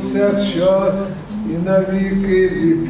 повсякчас, і на віки віків.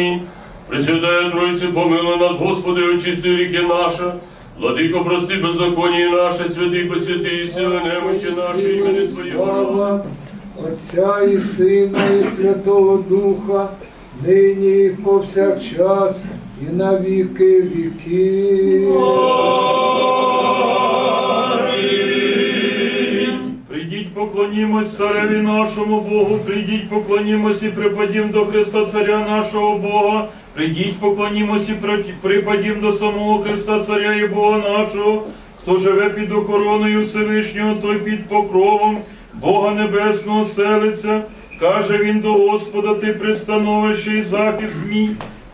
Амінь. Пресвятая Тройці, помилуй нас, Господи, очисти ріки наша. Владико, прости беззаконні наше, святий посвяти і сили немощі наші, імені Твоєго. Слава Отця і Сина, і Святого Духа, нині і повсякчас, і на віки віків. Поклонімось цареві нашому Богу, прийдіть, поклонімось і припадім до Христа Царя нашого Бога, прийдіть, поклонімось і припадім до самого Христа Царя і Бога нашого, хто живе під охороною Всевишнього, той під покровом Бога Небесного селиться. Каже він до Господа, ти пристановище і захист мій,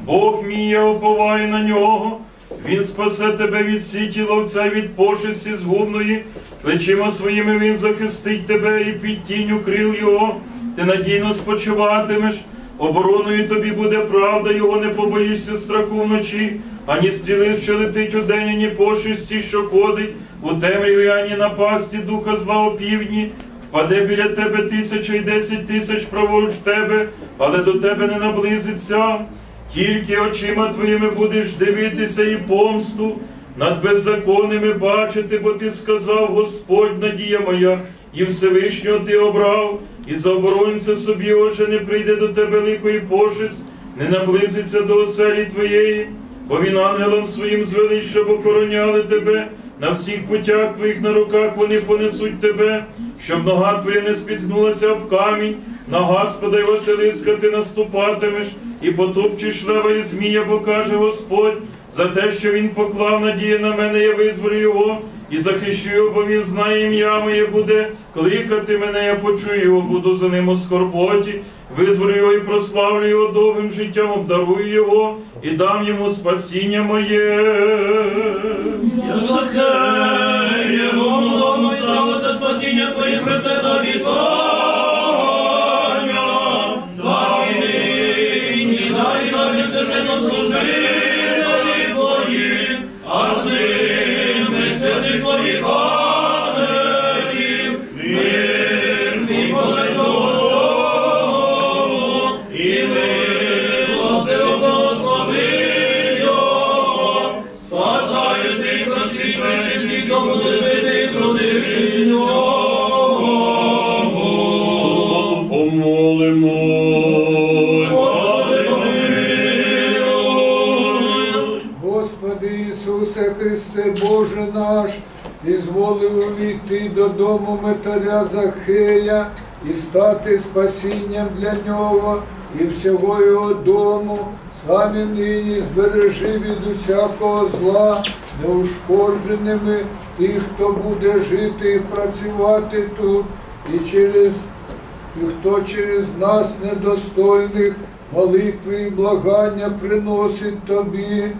Бог мій, я уповаю на нього. Він спасе тебе від сіті ловця і від пошесті згубної, плечима своїми він захистить тебе і під тінню крил його, ти надійно спочиватимеш, обороною тобі буде правда, його не побоїшся страху вночі, ані стріли, що летить у день, ані пошесті, що ходить, у темряві, ані напасті духа зла опівдні. Впаде біля тебе тисяча і десять тисяч праворуч тебе, але до тебе не наблизиться. Тільки очима твоїми будеш дивитися і помсту над беззаконними бачити, бо ти сказав, Господь, надія моя, і Всевишнього ти обрав, і за оборонця собі, отже, не прийде до тебе і пошесть, не наблизиться до оселі твоєї, бо він ангелом своїм звелить, щоб охороняли тебе. На всіх путях твоїх на руках вони понесуть тебе, щоб нога твоя не спіткнулася об камінь, на Господа й Василиска ти наступатимеш, і потопчеш лева і змія, бо каже Господь, за те, що він поклав надію на мене, я визволю його і захищу його, бо він знає ім'я моє буде. Кликати мене, я почую його, буду за ним у скорботі, визволю його і прославлю його довгим життям, обдарую його і дам йому спасіння моє. Спасіння Твоє Христе. Та ізволив увійти додому метаря Захея і стати спасінням для нього і всього його дому. Самі нині збережи від усякого зла, неушкодженими тих, хто буде жити і працювати тут, і через і хто через нас недостойних молитви і благання приносить тобі,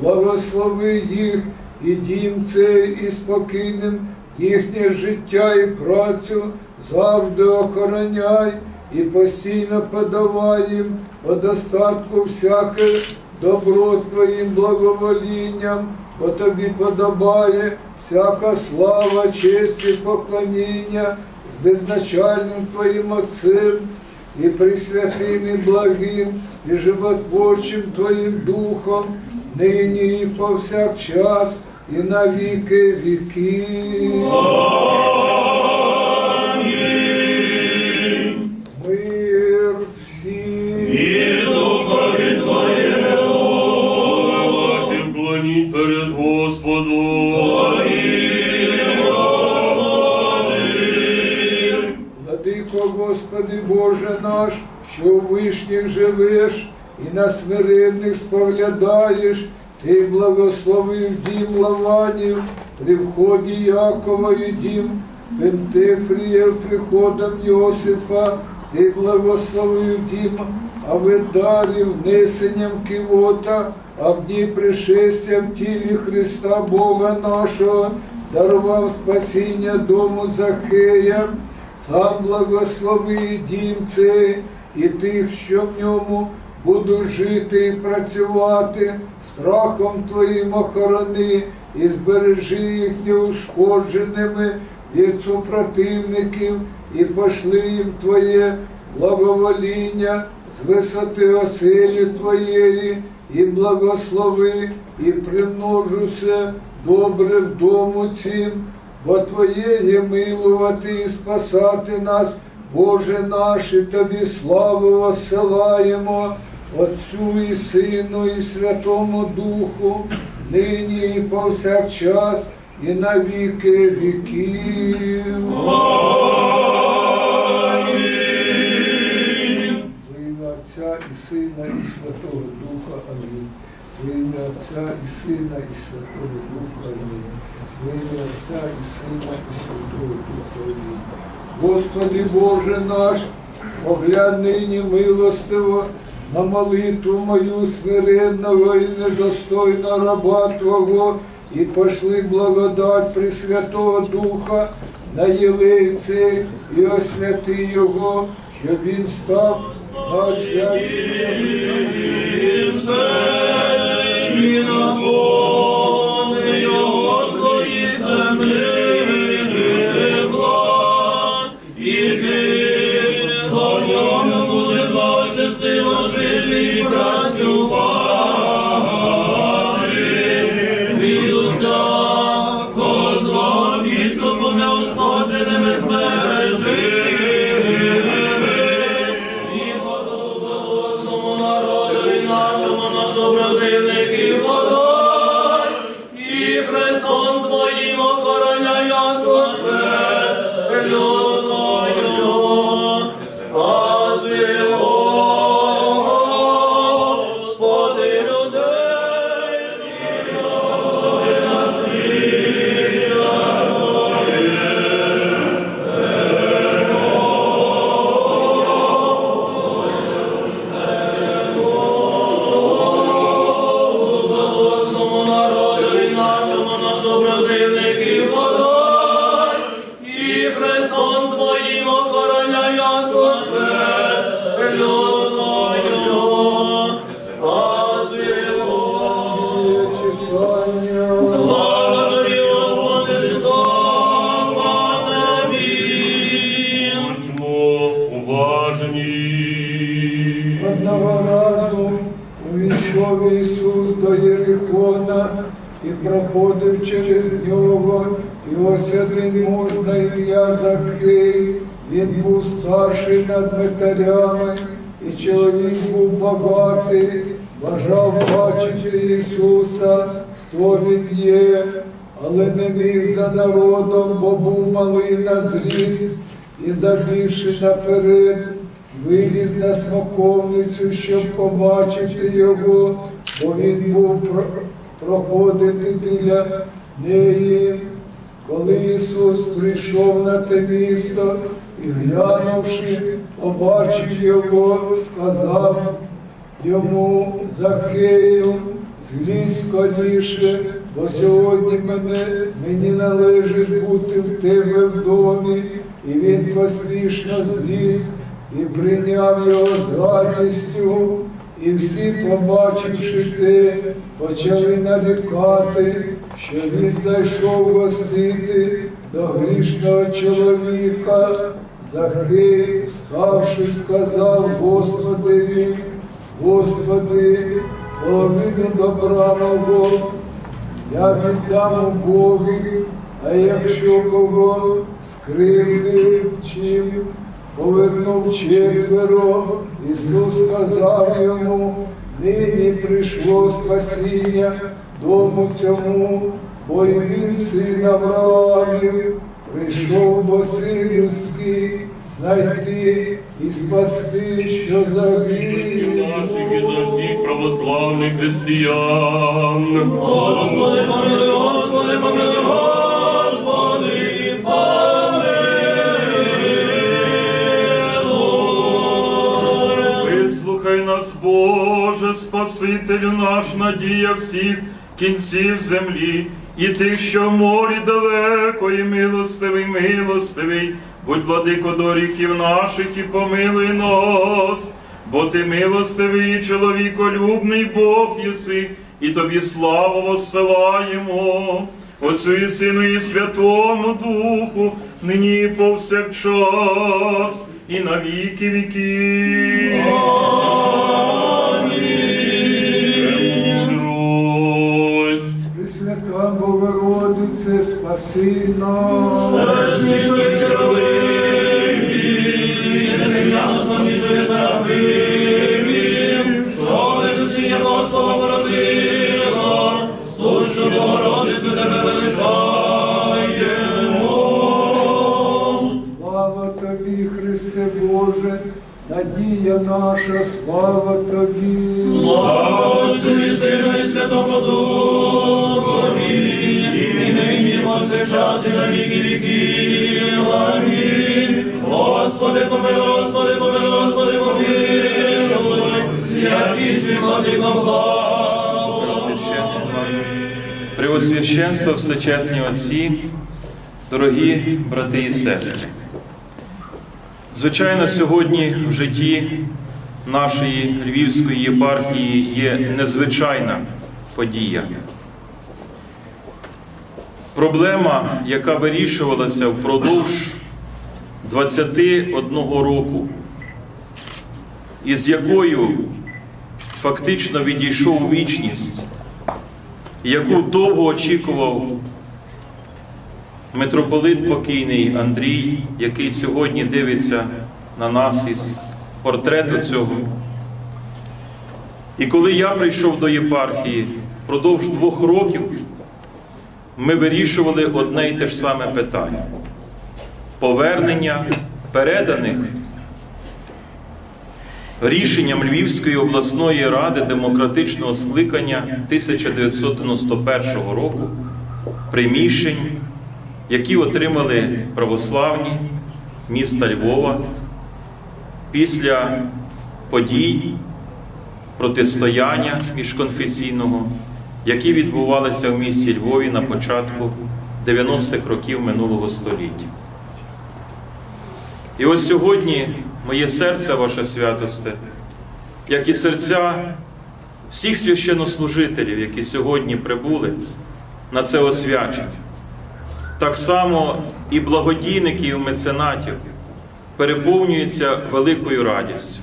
благослови їх і дім цей і спокійним їхнє життя і працю завжди охороняй і постійно подавай їм по достатку всяке добро твоїм благоволінням, бо тобі подобає всяка слава, честь і поклоніння з безначальним Твоїм Отцем и пресвятым и благим, и животворчим Твоим Духом, ныне и повсякчас, и на веки веки. Мир всім. Клоніть перед Господом. Владико Господи Боже наш, що у вишніх живеш і на смиренних споглядаєш, Ти благословив дім Лаванів, при вході Яковою дім Пентефрія приходом Йосифа, ти благословив дім Аведарів, несенням кивота, а в дні пришестя в тілі Христа Бога нашого, дарував спасіння дому Захея, сам благослови дім цей і тих, що в ньому будуть жити і працювати, страхом Твоїм охорони і збережи їх неушкодженими від супротивників, і пошли їм Твоє благовоління з висоти оселі Твоєї, і благослови, і примножуся добре в дому цім, бо Твоє є милувати і спасати нас, Боже наш, і Тобі славу осилаємо, Отцю і Сину, і Святому Духу, нині і повсякчас, і на віки віків. Во ім'я Отця і Сина, і Святого Духа. Амінь. Во ім'я Отця і Сина, і Святого Духа. Амінь. Во ім'я Отця і Сина, і Святого Духа. Амінь. Господи Боже наш, поглянь нині милостиво на молитву мою смиренного і недостойно раба Твого, і пошли благодать Пресвятого Духа на єлейці і освяти Його, щоб він став на освячення. Одного разу увійшов Ісус до Єрихона і проходив через нього, і ось один муж на ім'я Закхей, він був старший над митарями, і чоловік був багатий, бажав бачити Ісуса, хто він є, але не міг за народом, бо був малий на зріст, і забігши наперед, виліз на смоковницю, щоб побачити його, бо він був проходити біля неї. Коли Ісус прийшов на те місто і глянувши, побачив його, сказав йому Закею, злізь скоріше, бо сьогодні мене, мені належить бути в тебе в домі, і він поспішно зліз і прийняв його з радістю, і всі, побачивши те, почали нарікати, що він зайшов гостити до грішного чоловіка. Захи, вставши, сказав Господи, Господи, половину добра мого, я віддам у Боги, а якщо кого скривдив чим, повернув четверо, Ісус сказав йому, нині прийшло спасіння дому цьому, бо й він син Авраамів, прийшов син людський, знайти і спасти, що І наших і за всіх православних християн. Господи, помилуй, Господи, помилуй, Господи, помилуй. Вислухай нас, Боже, Спасителю наш, надія всіх кінців землі, і тих, що в морі далеко, і милостивий, милостивий, будь владико до гріхів наших і помилуй нас, бо ти милостивий чоловіколюбний Бог єси, і тобі славу воссилаємо. Отцю і Сину, і Святому Духу, нині повсякчас, і на віки віків. Богородице, спаси нас. Розсмішує героїв, неземляно між серафимів, що не зустріне Господа породила, сущу Богородицю тебе величаємо. Слава тобі, Христе Боже, надія наша, слава тобі. Слава Сину і Святому Духові, повсякчас і на віки віків. Амінь. Господи, помилуй, Господи, помилуй, Господи, помилуй. Святіший владико благо. Преосвященства, Преосвященство, всечесні отці, дорогі брати і сестри. Звичайно, сьогодні в житті нашої Львівської єпархії є незвичайна подія. Проблема, яка вирішувалася впродовж 21 року, із якою фактично відійшов вічність, яку довго очікував митрополит покійний Андрій, який сьогодні дивиться на нас із портрету цього. І коли я прийшов до єпархії впродовж двох років, ми вирішували одне і те ж саме питання. Повернення переданих рішенням Львівської обласної ради демократичного скликання 1991 року приміщень, які отримали православні міста Львова після подій протистояння міжконфесійного, які відбувалися в місті Львові на початку 90-х років минулого століття. І ось сьогодні моє серце, ваша святосте, як і серця всіх священнослужителів, які сьогодні прибули на це освячення, так само і благодійників і меценатів переповнюються великою радістю.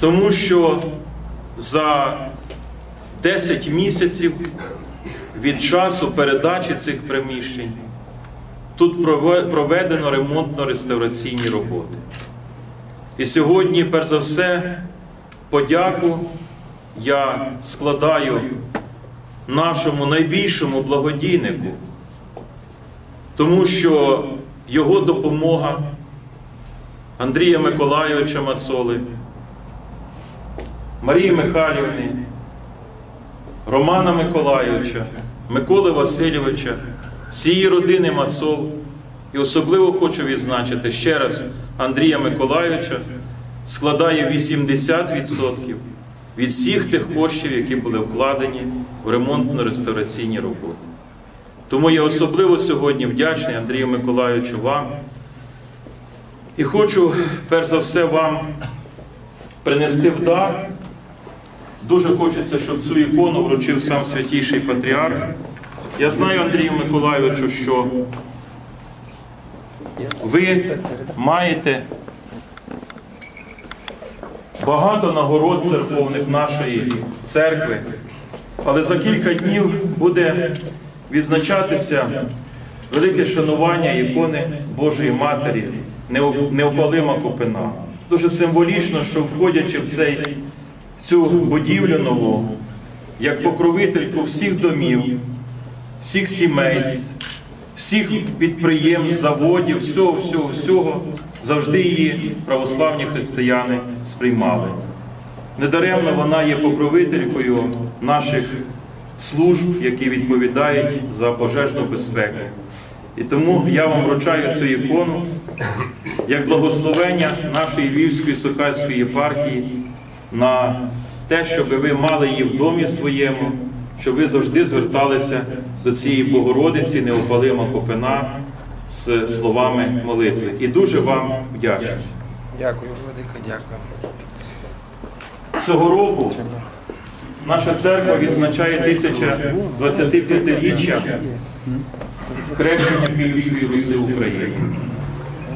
Тому що за 10 місяців від часу передачі цих приміщень тут проведено ремонтно-реставраційні роботи. І сьогодні, перш за все, подяку я складаю нашому найбільшому благодійнику, тому що його допомога Андрія Миколайовича Мацоли, Марії Михайлівни, Романа Миколайовича, Миколи Васильовича, всієї родини Мацол. І особливо хочу відзначити ще раз Андрія Миколайовича складає 80% від всіх тих коштів, які були вкладені в ремонтно-реставраційні роботи. Тому я особливо сьогодні вдячний Андрію Миколайовичу вам. І хочу, перш за все, вам принести в. Дуже хочеться, щоб цю ікону вручив сам святійший патріарх. Я знаю, Андрію Миколайовичу, що ви маєте багато нагород церковних нашої церкви, але за кілька днів буде відзначатися велике шанування ікони Божої Матері, неопалима купина. Дуже символічно, що входячи в цей цю будівлю нову, як покровительку всіх домів, всіх сімейств, всіх підприємств, заводів, всього, всього, всього, завжди її православні християни сприймали. Недаремно вона є покровителькою наших служб, які відповідають за пожежну безпеку. І тому я вам вручаю цю ікону як благословення нашої Львівської Сокальської єпархії на те, щоб ви мали її в домі своєму, щоб ви завжди зверталися до цієї Богородиці, неопалима копина з словами молитви. І дуже вам вдячний. Дякую, Владика, дякую. Цього року наша церква відзначає 1025-річчя хрещення Київської Руси України.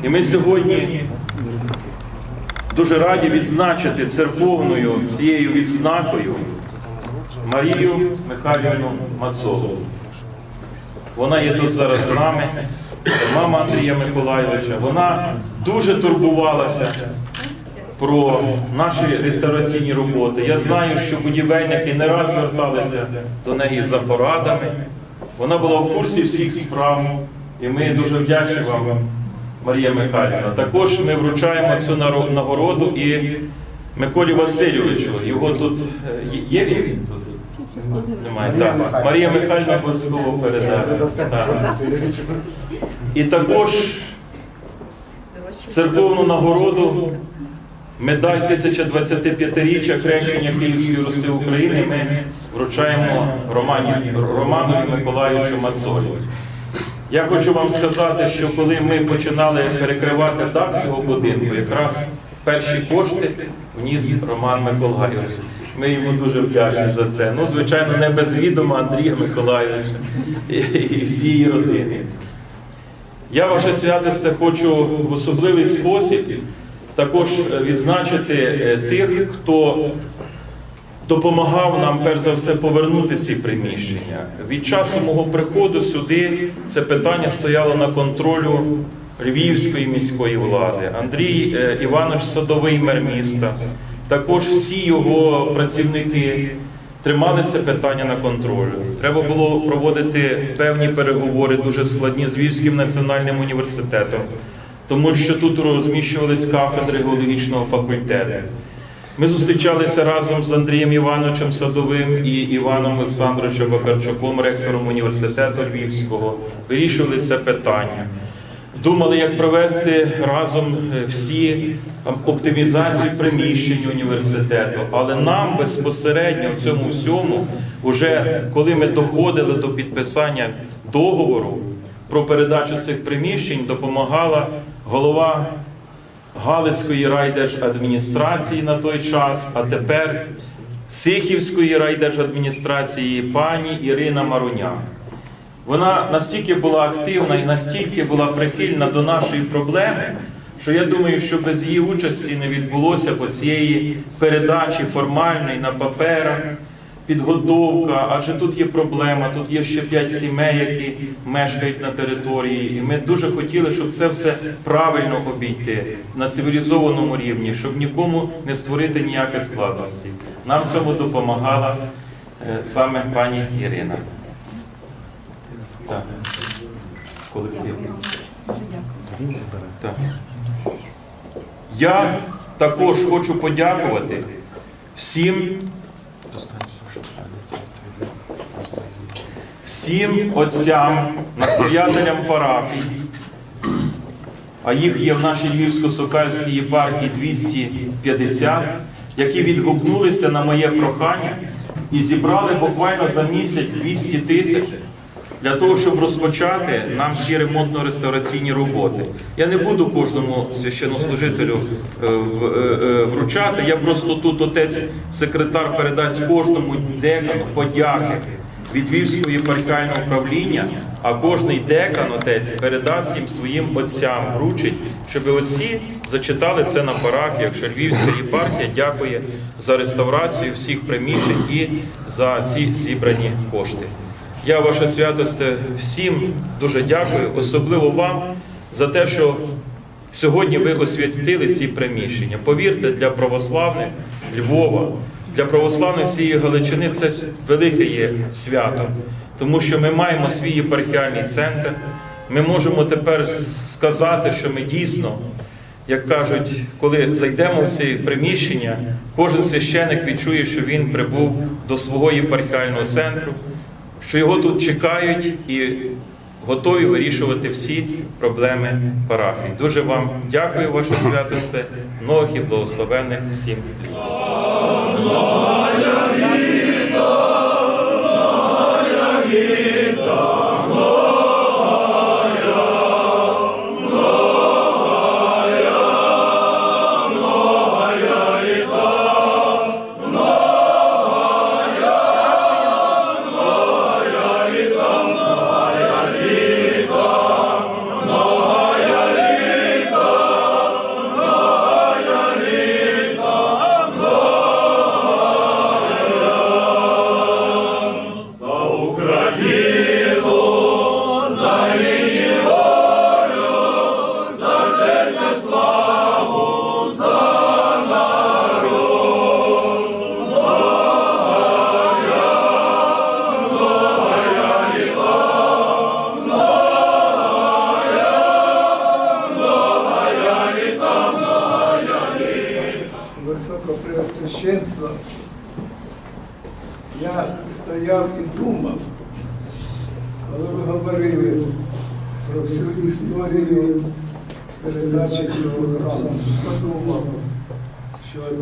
І ми сьогодні дуже раді відзначити церковною цією відзнакою Марію Михайлівну Мацову. Вона є тут зараз з нами, мама Андрія Миколайовича. Вона дуже турбувалася про наші реставраційні роботи. Я знаю, що будівельники не раз зверталися до неї за порадами. Вона була в курсі всіх справ, і ми дуже вдячні вам, Марія Михайлівна. Також ми вручаємо цю нагороду і Миколі Васильовичу. Його тут е, є- він тут? Немає. Так. Марія Михайлівна обов'язково передасть. Так. І також церковну нагороду медаль 1025-річчя хрещення Київської Руси України ми вручаємо Романові Миколаївичу Мацолі. Я хочу вам сказати, що коли ми починали перекривати дах цього будинку, якраз перші кошти вніс Роман Миколайович. Ми йому дуже вдячні за це. Ну, звичайно, не без відома Андрія Миколайовича і, всієї родини. Я ваше святосте хочу в особливий спосіб також відзначити е, тих, хто допомагав нам перш за все повернути ці приміщення. Від часу мого приходу сюди це питання стояло на контролю Львівської міської влади. Андрій е, Іванович Садовий мер міста, також всі його працівники тримали це питання на контролю. Треба було проводити певні переговори, дуже складні з Львівським національним університетом, тому що тут розміщувались кафедри геологічного факультету. Ми зустрічалися разом з Андрієм Івановичем Садовим і Іваном Олександровичем Вакарчуком, ректором університету Львівського. Вирішували це питання. Думали, як провести разом е, всі там, оптимізацію приміщень університету. Але нам безпосередньо в цьому всьому, вже коли ми доходили до підписання договору про передачу цих приміщень, допомагала голова Галицької райдержадміністрації на той час, а тепер Сихівської райдержадміністрації пані Ірина Маруняк. Вона настільки була активна і настільки була прихильна до нашої проблеми, що я думаю, що без її участі не відбулося б цієї передачі формальної на паперах, підготовка, адже тут є проблема, тут є ще п'ять сімей, які мешкають на території. І ми дуже хотіли, щоб це все правильно обійти на цивілізованому рівні, щоб нікому не створити ніяких складностей. Нам цьому допомагала е, саме пані Ірина. Так. Так. Я також хочу подякувати всім, всім отцям, настоятелям парафій, а їх є в нашій Львівсько-Сокальській єпархії 250, які відгукнулися на моє прохання і зібрали буквально за місяць 200 тисяч для того, щоб розпочати нам всі ремонтно-реставраційні роботи. Я не буду кожному священнослужителю е, е, е, вручати. Я просто тут отець секретар передасть кожному декану подяки від Львівського єпархіального управління а кожний декан отець передасть їм своїм отцям, вручить, щоб отці зачитали це на парафії, якщо Львівська єпархія дякує за реставрацію всіх приміщень і за ці зібрані кошти. Я, ваше святосте, всім дуже дякую, особливо вам за те, що сьогодні ви освятили ці приміщення. Повірте, для православних Львова, для православних всієї Галичини це велике є свято, тому що ми маємо свій єпархіальний центр. Ми можемо тепер сказати, що ми дійсно, як кажуть, коли зайдемо в ці приміщення, кожен священик відчує, що він прибув до свого єпархіального центру, що його тут чекають і готові вирішувати всі проблеми парафії. Дуже вам дякую, ваше святосте, многих і благословенних всім. Allah.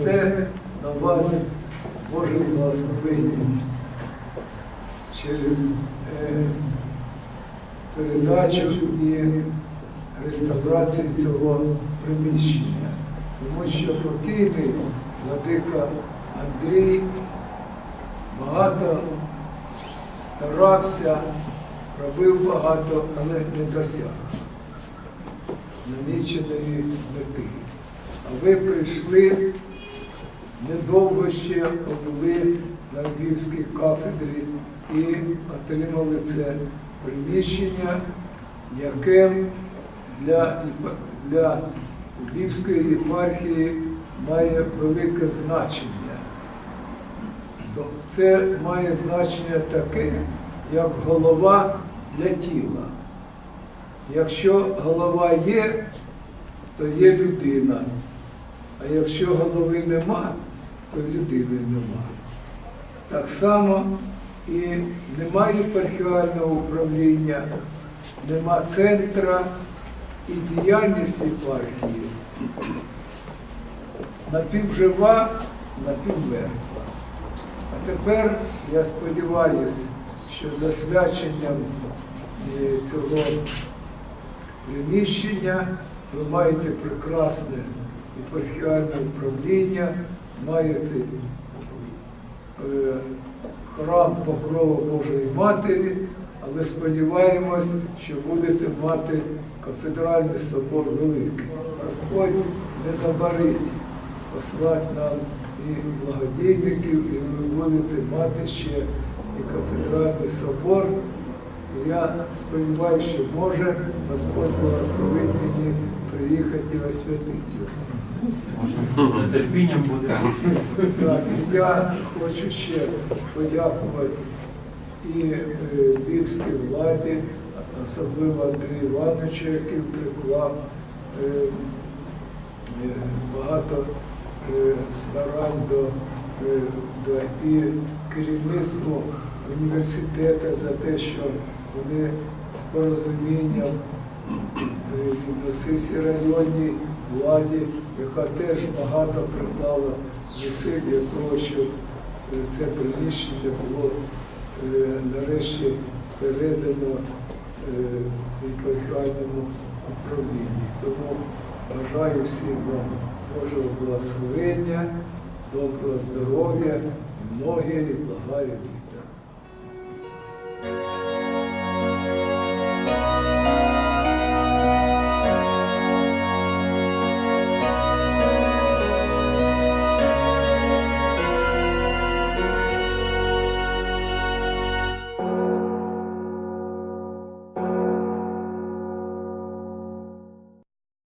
Це на вас Боже благословення через е, передачу і реставрацію цього приміщення. Тому що покійний владика Андрій багато старався, робив багато, але не досяг наміченої мети. А ви прийшли недовго ще побули на Львівській кафедрі і отримали це приміщення, яке для, для Львівської єпархії має велике значення. Це має значення таке, як голова для тіла. Якщо голова є, то є людина. А якщо голови нема, то людини нема. Так само і немає єпархіального управління, нема центра і діяльність єпархії напівжива, напівмертва. А тепер я сподіваюся, що за свяченням е, цього приміщення ви маєте прекрасне єпархіальне управління, маєте храм покрова Божої Матері, але сподіваємось, що будете мати кафедральний собор великий. Господь не забарить послати нам і благодійників, і ви будете мати ще і кафедральний собор. І я сподіваюся, що може Господь благословить мені приїхати в Освятицю. Терпінням буде. Я хочу ще подякувати і е, львівській владі, особливо Андрію Івановичу, який приклав е, е, багато старань до, до і керівництву університету за те, що вони з порозумінням сесії районній владі, яка теж багато приклала зусиль для того, щоб е, це приміщення було е, нарешті передано е, єпархіальному управлінні. Тому бажаю всім вам Божого благословення, доброго здоров'я, многі і благає літа.